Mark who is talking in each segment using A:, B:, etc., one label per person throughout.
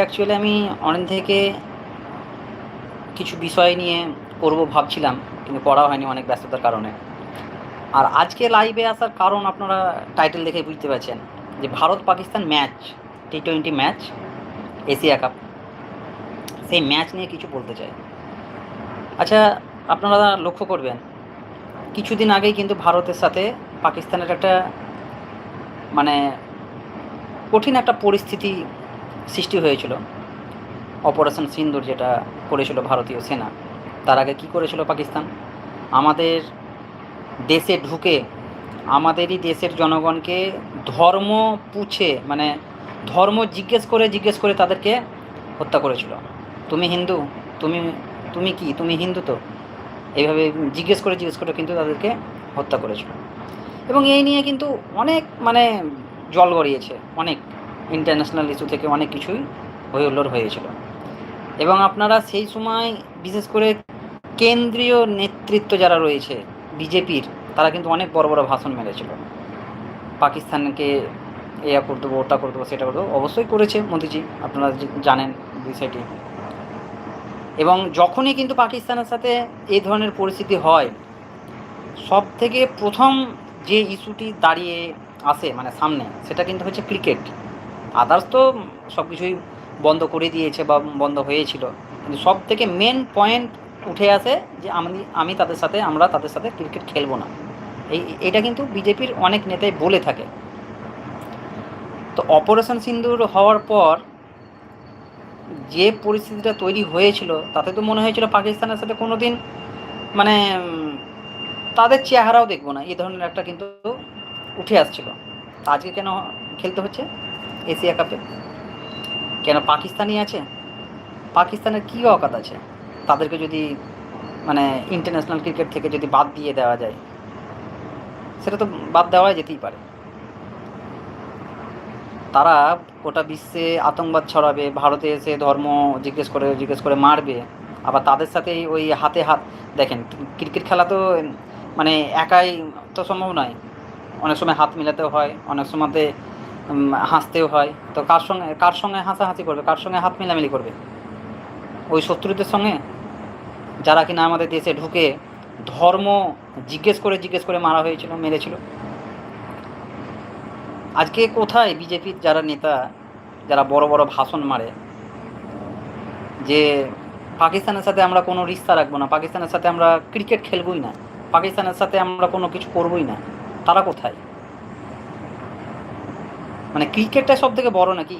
A: Actually আমি অনেক থেকে কিছু বিষয় নিয়ে করব ভাবছিলাম, কিন্তু করা হয়নি অনেক ব্যস্ততার কারণে। আর আজকে লাইভে আসার কারণ আপনারা টাইটেল দেখে বুঝতে পারছেন, যে Bharat Pakistan match T twenty match Asia cup সেই ম্যাচ নিয়ে কিছু বলতে চাই। আচ্ছা আপনারা লক্ষ্য করবেন, কিছুদিন আগেই কিন্তু ভারতের সাথে পাকিস্তানের একটা মানে কঠিন একটা পরিস্থিতি সৃষ্টি হয়েছিল। অপারেশন সিন্দুর যেটা করেছিল ভারতীয় সেনা, তার আগে কি করেছিল পাকিস্তান? আমাদের দেশে ঢুকে, আমাদেরই দেশের জনগণকে ধর্ম পুছে মানে ধর্ম জিজ্ঞেস করে জিজ্ঞেস করে তাদেরকে হত্যা করেছিল। তুমি হিন্দু? তুমি তুমি কি? তুমি হিন্দু তো? এইভাবে জিজ্ঞেস করে জিজ্ঞেস করে কিন্তু তাদেরকে হত্যা করেছিল। এবং এই নিয়ে কিন্তু অনেক মানে জল গড়িয়েছে, অনেক। ইন্টারন্যাশনাল ইস্যু থেকে অনেক কিছুই হই হুল্লোড় হয়েছিল। এবং আপনারা সেই সময় বিশেষ করে কেন্দ্রীয় নেতৃত্ব যারা রয়েছে, বিজেপির, তারা কিন্তু অনেক বড় বড় ভাষণ মেরেছিল। পাকিস্তানকে এয়া করে দেবো, ওটা করে দেবো, সেটা করে দেবো, অবশ্যই করেছে মোদিজি, আপনারা জানেন বিষয়টি এবং যখনই কিন্তু পাকিস্তানের সাথে এই ধরনের পরিস্থিতি হয় সব থেকে প্রথম যে ইস্যুটি দাঁড়িয়ে আসে মানে সামনে, সেটা কিন্তু হচ্ছে ক্রিকেট আদার্স তো সব কিছুই বন্ধ করে দিয়েছে বা বন্ধ হয়েছিল। কিন্তু সব থেকে মেন পয়েন্ট উঠে আসে যে আমি আমি তাদের সাথে, আমরা তাদের সাথে ক্রিকেট খেলব না। এই, এটা কিন্তু বিজেপির অনেক নেতাই বলে থাকে। তো অপারেশন সিন্দুর হওয়ার পর যে পরিস্থিতিটা তৈরি হয়েছিল, তাতে তো মনে হয়েছিল পাকিস্তানের সাথে কোনো দিন মানে তাদের চেহারাও দেখব না। এই ধরনের একটা কিন্তু উঠে আসছিল। আজকে কেন খেলতে হচ্ছে? এশিয়া কাপে। কেন পাকিস্তানি আছে? পাকিস্তানের কী অকাত আছে? তাদেরকে যদি মানে ইন্টারন্যাশনাল ক্রিকেট থেকে যদি বাদ দিয়ে দেওয়া যায়, সেটা তো বাদ দেওয়া যেতেই পারে। তারা গোটা বিশ্বে আতঙ্কবাদ ছড়াবে, ভারতে এসে ধর্ম জিজ্ঞেস করে জিজ্ঞেস করে মারবে, আবার তাদের সাথেই ওই হাতে হাত। দেখেন, ক্রিকেট খেলা তো মানে একাই তো সম্ভব নয়। অনেক সময় হাত মিলাতেও হয়, অনেক সময়তে হাসতেও হয়। তো কার সঙ্গে কার সঙ্গে হাসাহাসি করবে? কার সঙ্গে হাত মিলামিলি করবে? ওই শত্রুদের সঙ্গে? যারা কিনা আমাদের দেশে ঢুকে ধর্ম জিজ্ঞেস করে জিজ্ঞেস করে মারা হয়েছিল, মেরেছিল। আজকে কোথায় বিজেপির যারা নেতা, যারা বড় বড় ভাষণ মারে? যে পাকিস্তানের সাথে আমরা কোনো রিস্তা রাখব না, পাকিস্তানের সাথে আমরা ক্রিকেট খেলবই না, পাকিস্তানের সাথে আমরা কোনো কিছু করবই না, তারা কোথায়? মানে ক্রিকেটটা সব থেকে বড় নাকি?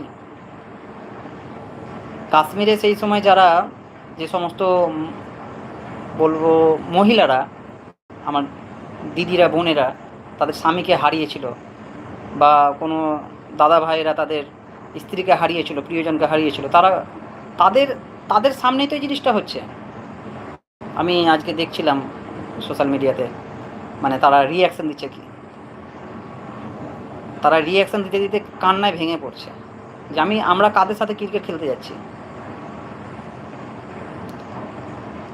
A: কাশ্মীরে সেই সময় যারা যে সমস্ত বলব মহিলারা, আমার দিদিরা, বোনেরা, তাদের স্বামীকে হারিয়েছিল বা কোনো দাদা ভাইয়েরা তাদের স্ত্রীকে হারিয়েছিল, প্রিয়জনকে হারিয়েছিল, তারা, তাদের তাদের সামনেই তো এই জিনিসটা হচ্ছে। আমি আজকে দেখছিলাম সোশ্যাল মিডিয়াতে মানে তারা রিয়াকশন দিচ্ছে কি? তারা রিয়াকশন দিতে দিতে কান্নায় ভেঙে পড়ছে। যে আমি, আমরা কাদের সাথে ক্রিকেট খেলতে যাচ্ছি?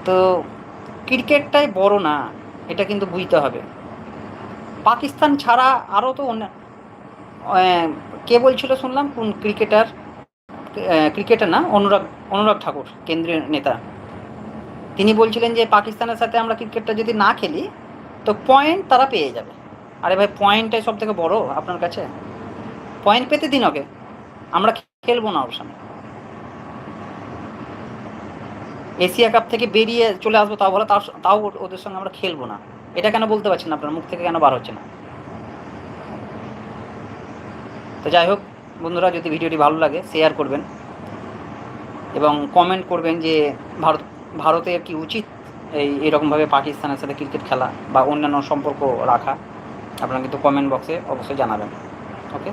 A: তো ক্রিকেটটাই বড় না, এটা কিন্তু বুঝতে হবে। পাকিস্তান ছাড়া আরও তো অন্য কে বলছিল শুনলাম? কোন ক্রিকেটার ক্রিকেটার না, অনুরাগ অনুরাগ ঠাকুর, কেন্দ্রীয় নেতা। তিনি বলছিলেন যে, পাকিস্তানের সাথে আমরা ক্রিকেটটা যদি না খেলি, তো পয়েন্ট তারা পেয়ে যাবে। আরে ভাই পয়েন্টটাই সব থেকে বড় আপনার কাছে? পয়েন্ট পেতে দিন ওকে আমরা খেলব না ওর সামনে। এশিয়া কাপ থেকে বেরিয়ে চলে আসব তাও বলো, তাও ওদের সঙ্গে আমরা খেলব না। এটা কেন বলতে পারছেন আপনার? মুখ থেকে কেন বার হচ্ছে না? তো যাই হোক, বন্ধুরা, যদি ভিডিওটি ভালো লাগে শেয়ার করবেন। এবং কমেন্ট করবেন যে, ভারত, ভারতের কি উচিত এই, এরকমভাবে পাকিস্তানের সাথে ক্রিকেট খেলা বা অন্যান্য সম্পর্ক রাখা? আপনারা কিন্তু কমেন্ট বক্সে অবশ্যই জানাবেন। ওকে